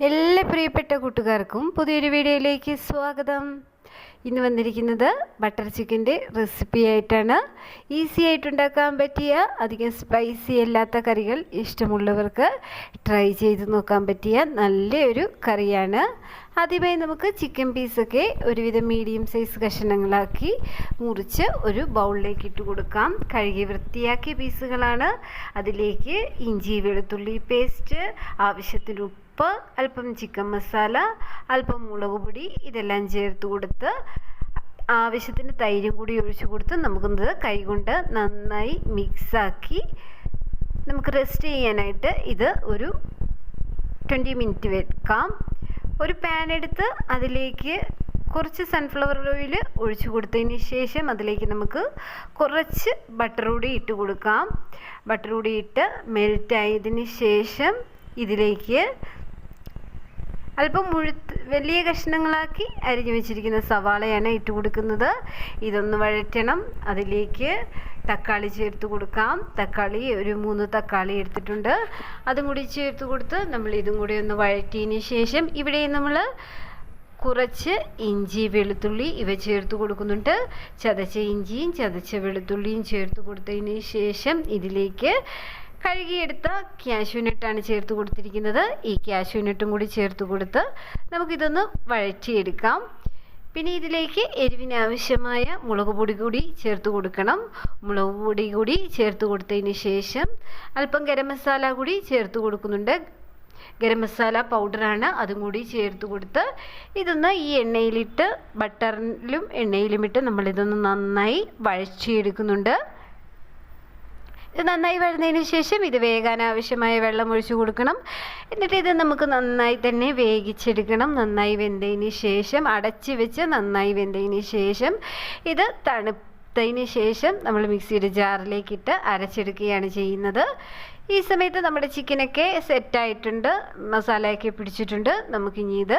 എല്ലാ പ്രിയപ്പെട്ട കൂട്ടുകാർക്കും പുതിയൊരു വീഡിയോയിലേക്ക് സ്വാഗതം. ഇന്ന് വന്നിരിക്കുന്നത് ബട്ടർ ചിക്കന്റെ റെസിപ്പി ആയിട്ടാണ്. ഈസി ആയിട്ട് ഉണ്ടാക്കാൻ പറ്റിയ അധികം സ്പൈസി അല്ലാത്ത കറികൾ ഇഷ്ടമുള്ളവർക്ക് ട്രൈ ചെയ്ത് നോക്കാൻ പറ്റിയ നല്ലൊരു കറിയാണ്. ആദ്യമായി നമുക്ക് ചിക്കൻ പീസൊക്കെ ഒരുവിധം മീഡിയം സൈസ് കഷണങ്ങളാക്കി മുറിച്ച് ഒരു ബൗളിലേക്ക് ഇട്ട് കൊടുക്കാം. കഴുകി വൃത്തിയാക്കിയ പീസുകളാണ്. അതിലേക്ക് ഇഞ്ചി വെളുത്തുള്ളി പേസ്റ്റ് ആവശ്യത്തിന് ഉപ്പ് അല്പം ചിക്കൻ മസാല അല്പം മുളക് പൊടി ഇതെല്ലാം ചേർത്ത് കൊടുത്ത് ആവശ്യത്തിന് തൈരും കൂടി ഒഴിച്ചു കൊടുത്ത് നമുക്കിത് കൈകൊണ്ട് നന്നായി മിക്സാക്കി നമുക്ക് റെസ്റ്റ് ചെയ്യാനായിട്ട് ഇത് ഒരു ട്വന്റി മിനിറ്റ് വെക്കാം. ഒരു പാൻ എടുത്ത് അതിലേക്ക് കുറച്ച് സൺഫ്ലവർ ഓയിൽ ഒഴിച്ചു കൊടുത്തതിന് ശേഷം അതിലേക്ക് നമുക്ക് കുറച്ച് ബട്ടർ കൂടി ഇട്ട് കൊടുക്കാം. ബട്ടർ കൂടി ഇട്ട് മെൽറ്റ് ആയതിന് ശേഷം ഇതിലേക്ക് അല്പം മുഴുത്ത് വലിയ കഷ്ണങ്ങളാക്കി അരിഞ്ഞു വെച്ചിരിക്കുന്ന സവാളയാണ് ഇട്ട് കൊടുക്കുന്നത്. ഇതൊന്ന് വഴറ്റണം. അതിലേക്ക് തക്കാളി ചേർത്ത് കൊടുക്കാം. തക്കാളി ഒരു മൂന്ന് തക്കാളി എടുത്തിട്ടുണ്ട്. അതും കൂടി ചേർത്ത് കൊടുത്ത് നമ്മൾ ഇതും കൂടി ഒന്ന് വഴറ്റിയതിന് ശേഷം ഇവിടെ നമ്മൾ കുറച്ച് ഇഞ്ചി വെളുത്തുള്ളി ഇവ ചേർത്ത് കൊടുക്കുന്നുണ്ട്. ചതച്ച ഇഞ്ചിയും ചതച്ച വെളുത്തുള്ളിയും ചേർത്ത് കൊടുത്തതിന് ശേഷം ഇതിലേക്ക് കഴുകിയെടുത്ത ക്യാഷ്യൂനട്ടാണ് ചേർത്ത് കൊടുത്തിരിക്കുന്നത്. ഈ ക്യാഷ്യൂനട്ടും കൂടി ചേർത്ത് കൊടുത്ത് നമുക്കിതൊന്ന് വഴറ്റിയെടുക്കാം. പിന്നെ ഇതിലേക്ക് എരിവിന് ആവശ്യമായ മുളക് പൊടി കൂടി ചേർത്ത് കൊടുക്കണം. മുളക് പൊടി കൂടി ചേർത്ത് കൊടുത്തതിന് ശേഷം അല്പം ഗരം മസാല കൂടി ചേർത്ത് കൊടുക്കുന്നുണ്ട്. ഗരം മസാല പൗഡറാണ് അതും കൂടി ചേർത്ത് കൊടുത്ത് ഇതൊന്ന് ഈ എണ്ണയിലിട്ട് ബട്ടറിലും എണ്ണയിലും ഇട്ട് നമ്മളിതൊന്ന് നന്നായി വഴച്ചിയെടുക്കുന്നുണ്ട് ഇത് നന്നായി വരുന്നതിന് ശേഷം ഇത് വേകാൻ ആവശ്യമായ വെള്ളം ഒഴിച്ചു കൊടുക്കണം. എന്നിട്ട് ഇത് നമുക്ക് നന്നായി തന്നെ വേവിച്ചെടുക്കണം. നന്നായി വെന്തതിന് ശേഷം അടച്ചു വെച്ച് നന്നായി വെന്തതിന് ശേഷം ഇത് തണുത്തതിന് ശേഷം നമ്മൾ മിക്സിയുടെ ജാറിലേക്കിട്ട് അരച്ചെടുക്കുകയാണ് ചെയ്യുന്നത്. ഈ സമയത്ത് നമ്മുടെ ചിക്കനൊക്കെ സെറ്റായിട്ടുണ്ട്. മസാലയൊക്കെ പിടിച്ചിട്ടുണ്ട്. നമുക്കിനി ഇത്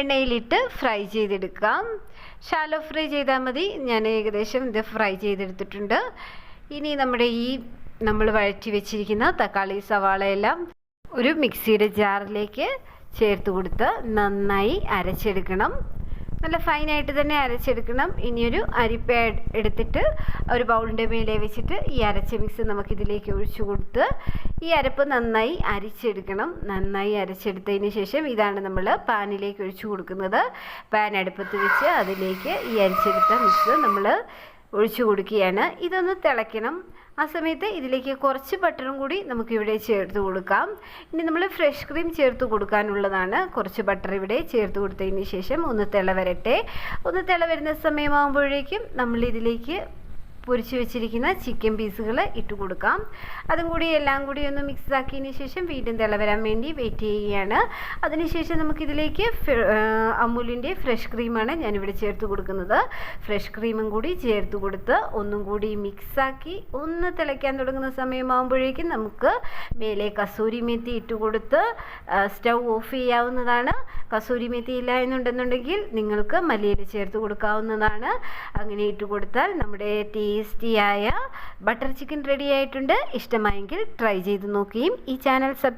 എണ്ണയിലിട്ട് ഫ്രൈ ചെയ്തെടുക്കാം. ഷാലോ ഫ്രൈ ചെയ്താൽ മതി. ഞാൻ ഏകദേശം ഇത് ഫ്രൈ ചെയ്തെടുത്തിട്ടുണ്ട്. ഇനി നമ്മുടെ ഈ നമ്മൾ വഴറ്റി വെച്ചിരിക്കുന്ന തക്കാളി സവാളയെല്ലാം ഒരു മിക്സിയുടെ ജാറിലേക്ക് ചേർത്ത് കൊടുത്ത് നന്നായി അരച്ചെടുക്കണം. നല്ല ഫൈനായിട്ട് തന്നെ അരച്ചെടുക്കണം. ഇനിയൊരു അരിപ്പ എടുത്തിട്ട് ഒരു ബൗളിന്റെ മേലെ വെച്ചിട്ട് ഈ അരച്ച മിക്സ് നമുക്കിതിലേക്ക് ഒഴിച്ചു കൊടുത്ത് ഈ അരപ്പ് നന്നായി അരിച്ചെടുക്കണം. നന്നായി അരച്ചെടുത്തതിന് ശേഷം ഇതാണ് നമ്മൾ പാനിലേക്ക് ഒഴിച്ചു കൊടുക്കുന്നത്. പാൻ അടുപ്പത്ത് വെച്ച് അതിലേക്ക് ഈ അരിച്ചെടുത്ത മിക്സ് നമ്മൾ ഒഴിച്ചു കൊടുക്കുകയാണ്. ഇതൊന്ന് തിളയ്ക്കണം. ആ സമയത്ത് ഇതിലേക്ക് കുറച്ച് ബട്ടറും കൂടി നമുക്ക് ഇവിടെ ചേർത്ത് കൊടുക്കാം. ഇനി നമ്മൾ ഫ്രഷ് ക്രീം ചേർത്ത് കൊടുക്കാനുള്ളതാണ്. കുറച്ച് ബട്ടർ ഇവിടെ ചേർത്ത് കൊടുത്തതിന് ശേഷം ഒന്ന് തിള വരട്ടെ. ഒന്ന് തിള വരുന്ന സമയമാകുമ്പോഴേക്കും നമ്മൾ ഇതിലേക്ക് പൊരിച്ച് വെച്ചിരിക്കുന്ന ചിക്കൻ പീസുകൾ ഇട്ട് കൊടുക്കാം. അതും കൂടി എല്ലാം കൂടി ഒന്ന് മിക്സ് ആക്കിയതിന് ശേഷം വീണ്ടും തിളവരാൻ വേണ്ടി വെയിറ്റ് ചെയ്യുകയാണ്. അതിനുശേഷം നമുക്കിതിലേക്ക് അമൂലിന്റെ ഫ്രഷ് ക്രീമാണ് ഞാനിവിടെ ചേർത്ത് കൊടുക്കുന്നത്. ഫ്രഷ് ക്രീമും കൂടി ചേർത്ത് കൊടുത്ത് ഒന്നും കൂടി മിക്സാക്കി ഒന്ന് തിളയ്ക്കാൻ തുടങ്ങുന്ന സമയമാകുമ്പോഴേക്കും നമുക്ക് മേലെ കസൂരി മെത്തി ഇട്ട് കൊടുത്ത് സ്റ്റൗ ഓഫ് ചെയ്യാവുന്നതാണ്. കസൂരി മെത്തി ഇല്ല എന്നുണ്ടെന്നുണ്ടെങ്കിൽ നിങ്ങൾക്ക് മല്ലിയിൽ ചേർത്ത് കൊടുക്കാവുന്നതാണ്. അങ്ങനെ ഇട്ട് കൊടുത്താൽ നമ്മുടെ ടേസ്റ്റിയായ ബട്ടർ ചിക്കൻ റെഡി ആയിട്ടുണ്ട്. ഇഷ്ടമായെങ്കിൽ ട്രൈ ചെയ്ത് നോക്കുകയും ഈ ചാനൽ സബ്സ്ക്രൈബ്